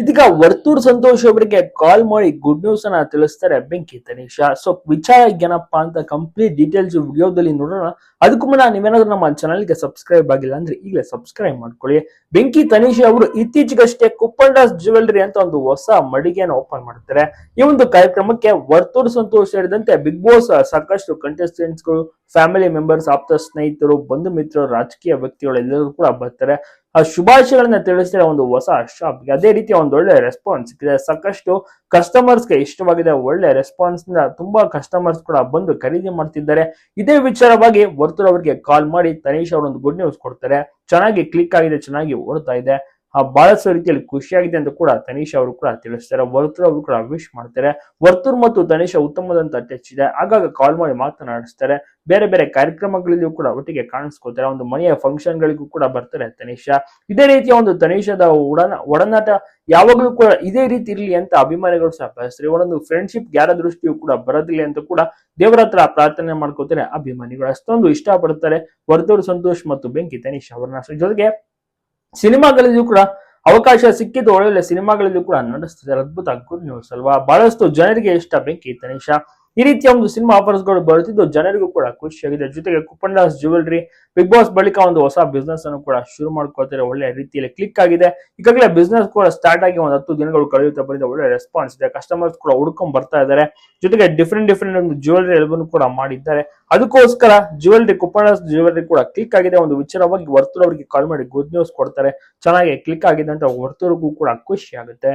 ಇದೀಗ ವರ್ತೂರ್ ಸಂತೋಷ್ ಅವರಿಗೆ ಕಾಲ್ ಮಾಡಿ ಗುಡ್ ನ್ಯೂಸ್ ಅನ್ನ ತಿಳಿಸ್ತಾರೆ ಬೆಂಕಿ ತನೀಶ ಸೊ ವಿಚಾರ ಏನಪ್ಪಾ ಅಂತ ಕಂಪ್ಲೀಟ್ ಡೀಟೇಲ್ಸ್ ವಿಡಿಯೋದಲ್ಲಿ ನೋಡೋಣ. ಅದಕ್ಕೂ ಮುನ್ನ ನೀವೇನಾದ್ರೂ ನಮ್ಮ ಚಾನಲ್ಗೆ ಸಬ್ಸ್ಕ್ರೈಬ್ ಆಗಿಲ್ಲ ಅಂದ್ರೆ ಈಗಲೇ ಸಬ್ಸ್ಕ್ರೈಬ್ ಮಾಡ್ಕೊಳ್ಳಿ. ಬೆಂಕಿ ತನೀಶ್ ಅವರು ಇತ್ತೀಚೆಗಷ್ಟೇ ಕುಪ್ಪಂಡಾಸ್ ಜ್ಯುವೆಲ್ರಿ ಅಂತ ಒಂದು ಹೊಸ ಮಡಿಗೆಯನ್ನು ಓಪನ್ ಮಾಡ್ತಾರೆ. ಈ ಒಂದು ಕಾರ್ಯಕ್ರಮಕ್ಕೆ ವರ್ತೂರ್ ಸಂತೋಷ್ ಸೇರಿದಂತೆ ಬಿಗ್ ಬಾಸ್ ಸಾಕಷ್ಟು ಕಂಟೆಸ್ಟೆಂಟ್ಸ್ಗಳು ಫ್ಯಾಮಿಲಿ ಮೆಂಬರ್ಸ್ ಆಪ್ತ ಸ್ನೇಹಿತರು, ಬಂಧು ಮಿತ್ರರು, ರಾಜಕೀಯ ವ್ಯಕ್ತಿಗಳು ಎಲ್ಲರೂ ಕೂಡ ಬರ್ತಾರೆ. ಆ ಶುಭಾಶಯಗಳನ್ನ ತಿಳಿಸಿದ ಒಂದು ಹೊಸ ಶಾಪ್ ಅದೇ ರೀತಿ ಒಂದು ಒಳ್ಳೆ ರೆಸ್ಪಾನ್ಸ್ ಸಿಕ್ಕಿದೆ. ಸಾಕಷ್ಟು ಕಸ್ಟಮರ್ಸ್ಗೆ ಇಷ್ಟವಾಗಿದೆ. ಒಳ್ಳೆ ರೆಸ್ಪಾನ್ಸ್ನಿಂದ ತುಂಬಾ ಕಸ್ಟಮರ್ಸ್ ಕೂಡ ಬಂದು ಖರೀದಿ ಮಾಡ್ತಿದ್ದಾರೆ. ಇದೇ ವಿಚಾರವಾಗಿ ವರ್ತೂರ್ ಅವರಿಗೆ ಕಾಲ್ ಮಾಡಿ ತನೀಶ್ ಅವರೊಂದು ಗುಡ್ ನ್ಯೂಸ್ ಕೊಡ್ತಾರೆ. ಚೆನ್ನಾಗಿ ಕ್ಲಿಕ್ ಆಗಿದೆ. ಚೆನ್ನಾಗಿ ಓಡ್ತಾ ಇದೆ. ಬಹಳಷ್ಟು ರೀತಿಯಲ್ಲಿ ಖುಷಿಯಾಗಿದೆ ಅಂತ ಕೂಡ ತನೀಶ್ ಅವರು ಕೂಡ ತಿಳಿಸ್ತಾರೆ. ವರ್ತೂರ್ ಅವರು ಕೂಡ ವಿಶ್ ಮಾಡ್ತಾರೆ. ವರ್ತೂರ್ ಮತ್ತು ತನೀಶ್ ಉತ್ತಮದಂತ ಟಚ್ ಇದೆ. ಆಗಾಗ ಕಾಲ್ ಮಾಡಿ ಮಾತನಾಡಿಸ್ತಾರೆ. ಬೇರೆ ಬೇರೆ ಕಾರ್ಯಕ್ರಮಗಳಲ್ಲಿಯೂ ಕೂಡ ಒಟ್ಟಿಗೆ ಕಾಣಿಸ್ಕೋತಾರೆ ಒಂದು ಮನೆಯ ಫಂಕ್ಷನ್ ಗಳಿಗೂ ಕೂಡ ಬರ್ತಾರೆ ತನೀಶ ಇದೇ ರೀತಿಯ ಒಂದು ತನೀಶದ ಒಡನ, ಒಡನಾಟ ಯಾವಾಗಲೂ ಕೂಡ ಇದೇ ರೀತಿ ಇರಲಿ ಅಂತ ಅಭಿಮಾನಿಗಳು ಸಹ ಬಯಸ್ತಾರೆ. ಒಂದೊಂದು ಫ್ರೆಂಡ್ಶಿಪ್ ಯಾರ ದೃಷ್ಟಿಯು ಕೂಡ ಬರೋದಿಲ್ಲ ಅಂತ ಕೂಡ ದೇವರ ಹತ್ರ ಪ್ರಾರ್ಥನೆ ಮಾಡ್ಕೋತಾರೆ ಅಭಿಮಾನಿಗಳು. ಅಷ್ಟೊಂದು ಇಷ್ಟಪಡ್ತಾರೆ ವರ್ತೂರು ಸಂತೋಷ್ ಮತ್ತು ಬೆಂಕಿ ತನೀಶ್ ಅವರನ್ನ. ಜೊತೆಗೆ ಸಿನಿಮಾಗಳಲ್ಲಿಯೂ ಕೂಡ ಅವಕಾಶ ಸಿಕ್ಕಿದ್ದು ಒಳ್ಳೊಳ್ಳೆ ಸಿನಿಮಾಗಳಲ್ಲೂ ಕೂಡ ನಡೆಸ್ತಿದ್ದಾರೆ. ಅದ್ಭುತ ಗುಡ್ ನ್ಯೂಸ್ ಅಲ್ವಾ? ಬಹಳಷ್ಟು ಜನರಿಗೆ ಇಷ್ಟ. ಬೆಂಕಿ ತನೀಶ ಈ ರೀತಿಯ ಒಂದು ಸಿನಿಮಾ ಆಫರ್ಸ್ಗಳು ಬರುತ್ತಿದ್ದು ಜನರಿಗೂ ಕೂಡ ಖುಷಿಯಾಗಿದೆ. ಜೊತೆಗೆ ಕುಪ್ಪಂಡಾಸ್ ಜ್ಯುವೆಲ್ರಿ ಬಿಗ್ ಬಾಸ್ ಬಳಿಕ ಒಂದು ಹೊಸ ಬಿಸ್ನೆಸ್ ಅನ್ನು ಕೂಡ ಶುರು ಮಾಡ್ಕೊಳ್ತಾರೆ ಒಳ್ಳೆ ರೀತಿಯಲ್ಲಿ ಕ್ಲಿಕ್ ಆಗಿದೆ. ಈಗಾಗಲೇ ಬಿಸ್ನೆಸ್ ಕೂಡ ಸ್ಟಾರ್ಟ್ ಆಗಿ ಒಂದು ಹತ್ತು ದಿನಗಳು ಕಳೆಯುತ್ತಾ ಬಂದಿದೆ. ಒಳ್ಳೆ ರೆಸ್ಪಾನ್ಸ್ ಇದೆ. ಕಸ್ಟಮರ್ಸ್ ಕೂಡ ಹುಡ್ಕೊಂಡ್ ಬರ್ತಾ ಇದ್ದಾರೆ. ಜೊತೆಗೆ ಡಿಫ್ರೆಂಟ್ ಡಿಫ್ರೆಂಟ್ ಒಂದು ಜ್ಯುವೆಲ್ರಿ ಎಲ್ಲವನ್ನು ಕೂಡ ಮಾಡಿದ್ದಾರೆ. ಅದಕ್ಕೋಸ್ಕರ ಜ್ಯುವೆಲ್ರಿ ಕುಪ್ಪಂಡಾಸ್ ಜ್ಯುವೆಲ್ರಿ ಕೂಡ ಕ್ಲಿಕ್ ಆಗಿದೆ. ಒಂದು ವಿಚಾರವಾಗಿ ವರ್ತೂರ್ ಕಾಲ್ ಮಾಡಿ ಗುಡ್ ನ್ಯೂಸ್ ಕೊಡ್ತಾರೆ. ಚೆನ್ನಾಗಿ ಕ್ಲಿಕ್ ಆಗಿದೆ ಅಂತ ವರ್ತೂರಿಗೂ ಕೂಡ ಖುಷಿ ಆಗುತ್ತೆ